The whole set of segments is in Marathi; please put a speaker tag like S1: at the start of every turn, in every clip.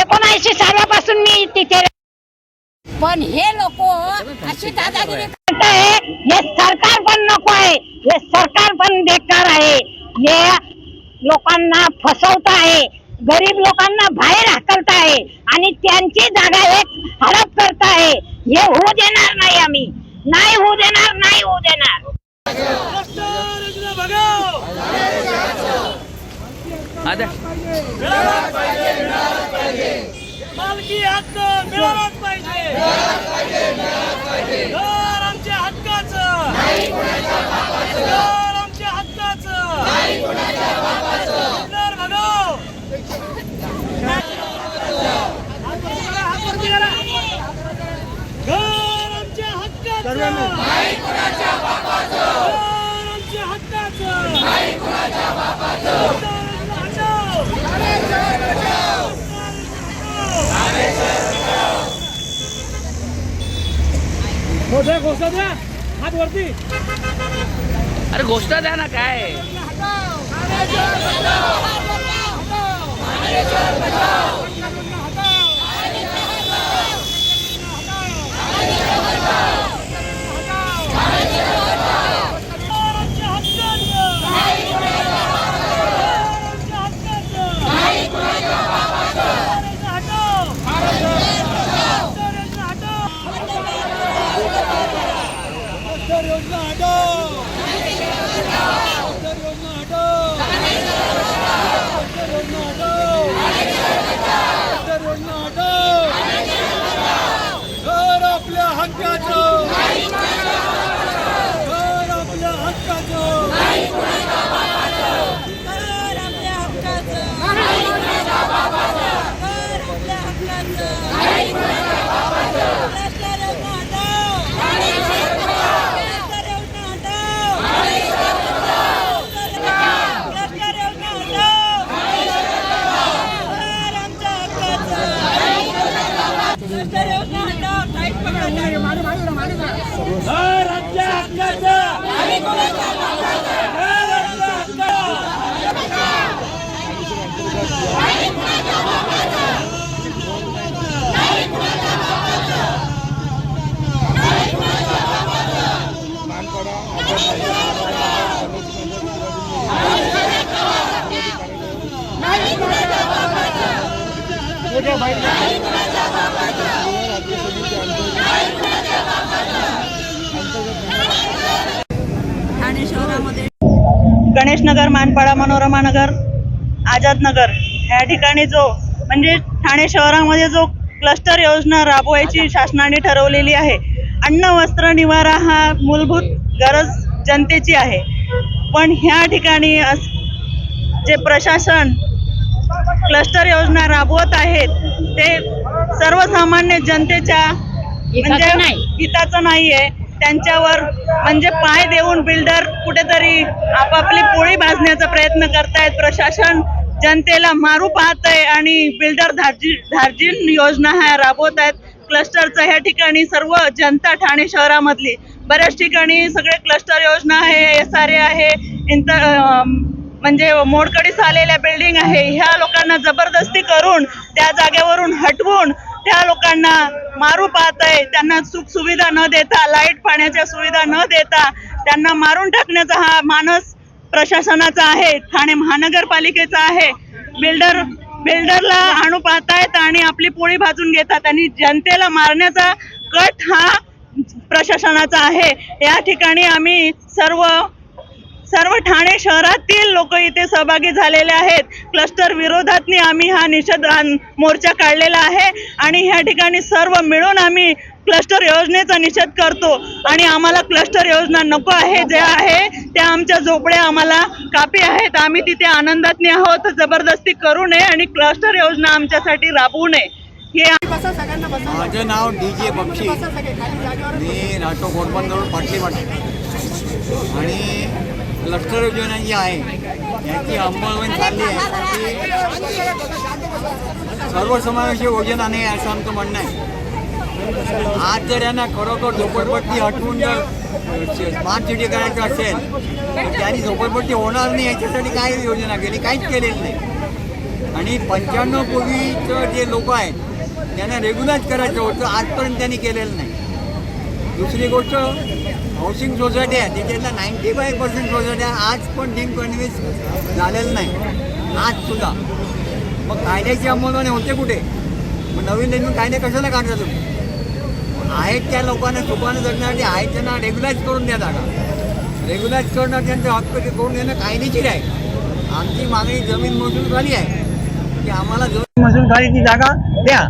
S1: एकोणऐंशी सालापासून मी तिथे
S2: पण हे लोक अशी दादागिरी
S1: आहे हे सरकार पण नको आहे. हे सरकार पण बेकार आहे. हे लोकांना फसवत आहे. गरीब लोकांना बाहेर हाकलत आहे. आणि त्यांची जागा एक हडप करत आहे. हे होऊ देणार नाही आम्ही. नाही होऊ देणार नाही होऊ देणार.
S3: मालकी हक्क मिळालाच पाहिजे. मोठ्या घोषणा द्या हात वरती
S4: अरे गोष्ट द्या ना काय
S3: योजना हक्काचं घर
S2: ठाणे शहरामध्ये
S5: गणेश नगर मानपाडा मनोरमा नगर आझाद नगर. या ठिकाणी जो म्हणजे ठाणे शहरामध्ये जो क्लस्टर योजना राबवायची शासनाने ठरवलेली आहे अन्न वस्त्र निवारा हा मूलभूत गरज जनतेची आहे. पण ह्या ठिकाणी जे प्रशासन क्लस्टर योजना राबवत आहेत ते सर्वसामान्य जनतेच्या म्हणजे
S1: नाही.
S5: हिताचं नाहीये. त्यांच्यावर म्हणजे पाय देऊन बिल्डर कुठेतरी आपापली पोळी भाजण्याचा प्रयत्न करतायत. प्रशासन जनतेला मारू पाहत आहे आणि बिल्डर धार्जी धार्जिन योजना ह्या राबवत आहेत क्लस्टरचं ह्या ठिकाणी सर्व जनता ठाणे शहरामधली. बऱ्याच ठिकाणी सगळे क्लस्टर योजना आहे एस आर ए आहे इंटर म्हणजे मोडकडीस आलेल्या बिल्डिंग आहे. ह्या लोकांना जबरदस्ती करून त्या जागेवरून हटवून त्या लोकांना मारू पाहत आहे त्यांना सुख सुविधा न देता लाइट पाण्याच्या सुविधा न देता त्यांना मारून टाकण्याचा हा मानस प्रशासनाचा आहे ठाणे महानगरपालिकेचा आहे. बिल्डर बिल्डरला आणू पाहतायत आणि आपली पोळी भाजून घेतात आणि जनतेला मारण्याचा कट हा प्रशासनाचा आहे. या ठिकाणी आम्ही सर्व सर्व ठाणे शहरातील लोक इथे सहभागी झालेले आहेत. क्लस्टर विरोधात आम्ही हा निषेध मोर्चा काढलेला आहे आणि ह्या ठिकाणी सर्व मिळून आम्ही क्लस्टर योजनेचा निषेध करतो. आणि आम्हाला क्लस्टर योजना नको आहे जे आहे त्या आमच्या झोपड्या आम्हाला कापी आहेत. आम्ही तिथे आनंदातनी आहोत जबरदस्ती करू नये आणि क्लस्टर योजना आमच्यासाठी राबवू नये. हे
S6: माझं नाव डी जे बक्षी. मी राहतो घोडबंदर पाटली वाटत आणि क्लस्टर योजना जी आहे. याची अंमलबजावणी चालली आहे. सर्वसमावेशक योजना नाही असं आमचं म्हणणं आहे. आज जर यांना खरोखर झोपडपट्टी हटवून जर स्मार्ट सिटी करायचं असेल तर त्यांनी झोपडपट्टी होणार नाही याच्यासाठी काय योजना केली? काहीच केलेली नाही. आणि पंच्याण्णव पूर्वीचं जे लोक आहेत त्यांना रेग्युलाइज करायचं होतं आजपर्यंत त्यांनी केलेलं नाही. दुसरी गोष्ट हाऊसिंग सोसायटी आहे. त्याच्यातल्या नाईन्टी फाय पर्सेंट सोसायट्या आज पण डीम कन्व्हिन्स झालेलं नाही. आज सुद्धा. मग कायद्याची अंमलबजावणी होते कुठे? मग नवीन नवीन कायदे कशाला काढता तुम्ही? आहेत त्या लोकांना सुखानं जगण्यासाठी आहेत त्यांना रेग्युलाइज करून द्या जागा. रेग्युलाइज करणं त्यांचा हक्क ते करून देणं कायदेशीर आहे. आमची मागणी जमीन महसूल खाली आहे. की आम्हाला जमीन महसूल खाली ती जागा द्या.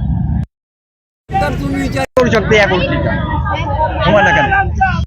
S6: तर तुम्ही विचार करू शकता या गोष्टीचा तुम्हाला काय